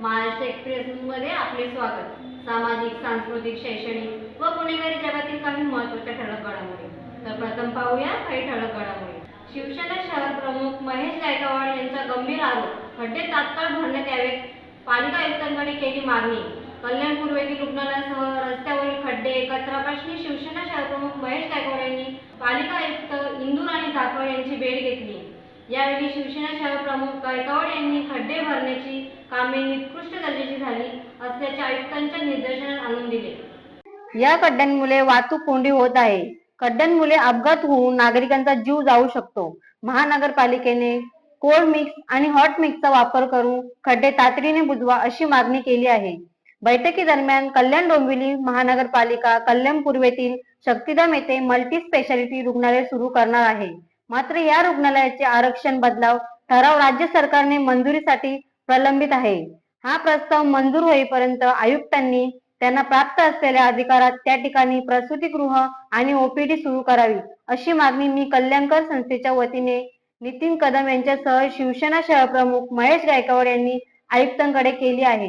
Maharashtra express मध्ये आपले स्वागत. सामाजिक सांस्कृतिक शैक्षणिक व गुन्हेगारी जगातील काही महत्त्वाच्या ठळक घडामोडी. तर प्रथम पाहूया काही ठळक घडामोडी शिवसेना शहर प्रमुख महेश गायकवाड यांचा गंभीर आरोप. खड्डे तात्काळ भरण्यात यावेत. पालिका आयुक्तांकडे केली मागणी. कल्याण पूर्वेतील रुग्णालयासह रस्त्यावरील खड्डे कचरा प्रश्नी शिवसेना शहरप्रमुख महेश गायकवाड यांनी पालिका आयुक्त इंदूर आणि जाखड यांची भेट घेतली. यावेळी शिवसेना शहर प्रमुख गायकवाड यांनी खड्डे भरण्याची कामे निकृष्ट दर्जाची झाली असल्याचे आयुक्तांच्या निदर्शनास आणून दिले. या खड्ड्यांमुळे वाहतूक कोंडी होत आहे. खड्ड्यांमुळे अपघात होऊन नागरिकांचा जीव जाऊ शकतो. महानगरपालिकेने कोल्ड मिक्स आणि हॉट मिक्सचा वापर करून खड्डे तातडीने बुजवा अशी मागणी केली आहे. बैठकी दरम्यान कल्याण डोंबिवली महानगरपालिका कल्याण पूर्वेतील शक्तिधाम येथे मल्टी स्पेशालिटी रुग्णालय सुरू करणार आहे. मात्र या रुग्णालयाचे आरक्षण बदलाव ठराव राज्य सरकारने मंजुरीसाठी प्रलंबित आहे. हा प्रस्ताव मंजूर होईपर्यंत आयुक्तांनी त्यांना प्राप्त असलेल्या अधिकारात त्या ठिकाणी प्रसूतीगृह आणि ओपीडी सुरू करावी अशी मागणी मी कल्याणकर संस्थेच्या वतीने नितीन कदम यांच्यासह शिवसेना शहरप्रमुख महेश गायकवाड यांनी आयुक्तांकडे केली आहे.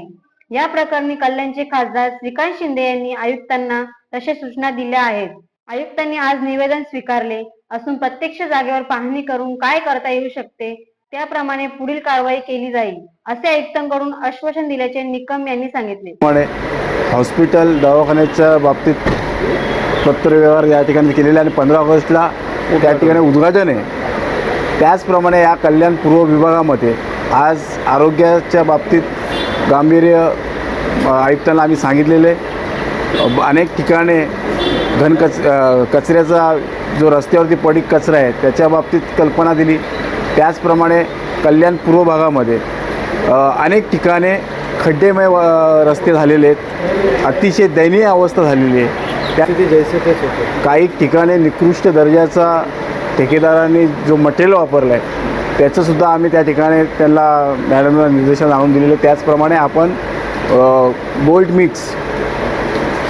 या प्रकरणी कल्याणचे खासदार श्रीकांत शिंदे यांनी आयुक्तांना तशा सूचना दिल्या आहेत. आयुक्तांनी आज निवेदन स्वीकारले असून प्रत्यक्ष जागेवर पाहणी करून काय करता येऊ शकते त्याप्रमाणे पुढील कारवाई केली जाईल असे आयुक्तांकडून आश्वासन दिल्याचे निकम यांनी सांगितले. हॉस्पिटल दवाखान्याच्या बाबतीत पत्रव्यवहार या ठिकाणी केलेला आणि पंधरा ऑगस्टला त्या ठिकाणी उद्घाटन आहे. त्याचप्रमाणे या कल्याण पूर्व विभागामध्ये आज आरोग्याच्या बाबतीत गांभीर्य आयुक्तांना आम्ही सांगितलेले. अनेक ठिकाणे घनकच कचऱ्याचा जो रस्त्यावरती पडीक कचरा आहे त्याच्या बाबतीत कल्पना दिली. त्याचप्रमाणे कल्याण पूर्व भागामध्ये अनेक ठिकाणे खड्डेमय रस्ते झालेले आहेत. अतिशय दयनीय अवस्था झालेली आहे. त्या काही ठिकाणी निकृष्ट दर्जाचा ठेकेदारांनी जो मटेरियल वापरलं आहे त्याचंसुद्धा आम्ही त्या ठिकाणी त्यांना मॅडमला निर्देशन आणून दिलेलं. आहे. त्याचप्रमाणे आपण गोल्ड मिक्स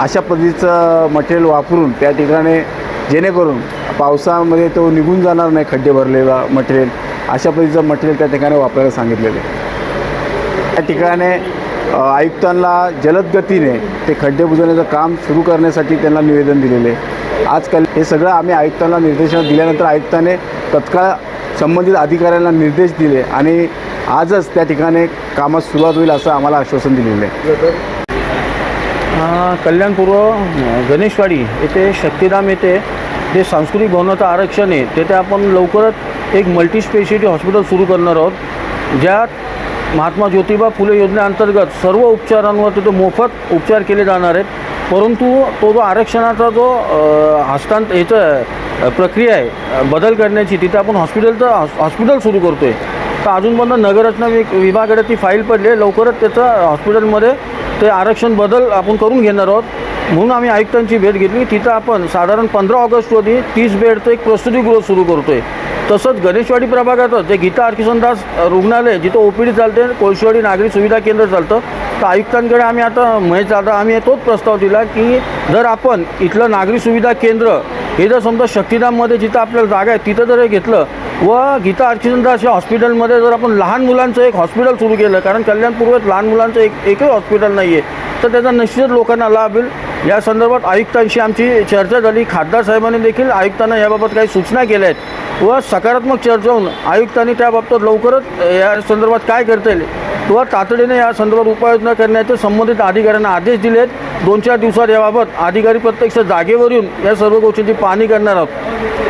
अशा पद्धतीचं मटेरियल वापरून त्या ठिकाणी जेणेकरून पावसामध्ये तो निघून जाणार नाही खड्डे भरलेला मटेरियल अशा पद्धतीचं मटेरियल त्या ठिकाणी वापरायला सांगितलेलं आहे. त्या ठिकाणी आयुक्तांना जलद गतीने ते खड्डे बुजवण्याचं काम सुरू करण्यासाठी त्यांना निवेदन दिलेले आहे. आजकाल हे सगळं आम्ही आयुक्तांना निर्देशन दिल्यानंतर आयुक्ताने तत्काळ संबंधित अधिकाऱ्यांना निर्देश दिले आणि आजच त्या ठिकाणी कामास सुरुवात होईल असं आम्हाला आश्वासन दिलेलं आहे. कल्याणपूर्व गणेशवाडी येथे शक्तिधाम येथे जे सांस्कृतिक भवनाचं आरक्षण आहे तेथे आपण लवकरच एक मल्टीस्पेशालिटी हॉस्पिटल सुरू करणार आहोत ज्यात महात्मा ज्योतिबा फुले योजनेअंतर्गत सर्व उपचारांवर तिथे मोफत उपचार केले जाणार आहेत. परंतु तो जो आरक्षणाचा जो हस्तांत याचं प्रक्रिया आहे बदल करण्याची तिथे आपण हॉस्पिटलचं हॉस्पिटल सुरू करतो आहे तर अजूनपर्यंत नगररचना वि- विभागाकडे ती फाईल पडली आहे. लवकरच त्याचं हॉस्पिटलमध्ये ते आरक्षण बदल आपण करून घेणार आहोत. म्हणून आम्ही आयुक्तांची भेट घेतली. तिथं आपण साधारण पंधरा ऑगस्ट रोजी तीस बेडचं एक प्रसूतीगृह सुरू करतो आहे तसंच गणेशवाडी प्रभागातच जे गीता अर्किसनदास रुग्णालय जिथं ओ पी डी चालते कोळशेवाडी नागरी सुविधा केंद्र चालतं तर आयुक्तांकडे आम्ही आता महेश आता आम्ही तोच प्रस्ताव दिला की जर आपण इथलं नागरी सुविधा केंद्र हे जर समजा शक्तिधाममध्ये जिथं आपल्याला जागा आहे तिथं जर हे घेतलं व गीता अर्किसनदास या हॉस्पिटलमध्ये जर आपण लहान मुलांचं एक हॉस्पिटल सुरू केलं कारण कल्याणपूर्वेत लहान मुलांचं एक एकही हॉस्पिटल नाही आहे तर त्याचा निश्चित लोकांना लाभ होईल. या संदर्भात आयुक्तांशी आमची चर्चा झाली. खासदार साहेबांनी देखील आयुक्तांना याबाबत काही सूचना केल्या आहेत व सकारात्मक चर्चा होऊन आयुक्तांनी त्याबाबत लवकरच या संदर्भात काय करता येईल व तातडीने या संदर्भात उपाययोजना करण्याचे संबंधित अधिकाऱ्यांना आदेश दिले आहेत दोन चार दिवसात याबाबत अधिकारी प्रत्यक्ष जागेवर येऊन या सर्व गोष्टींची पाहणी करणार आहोत.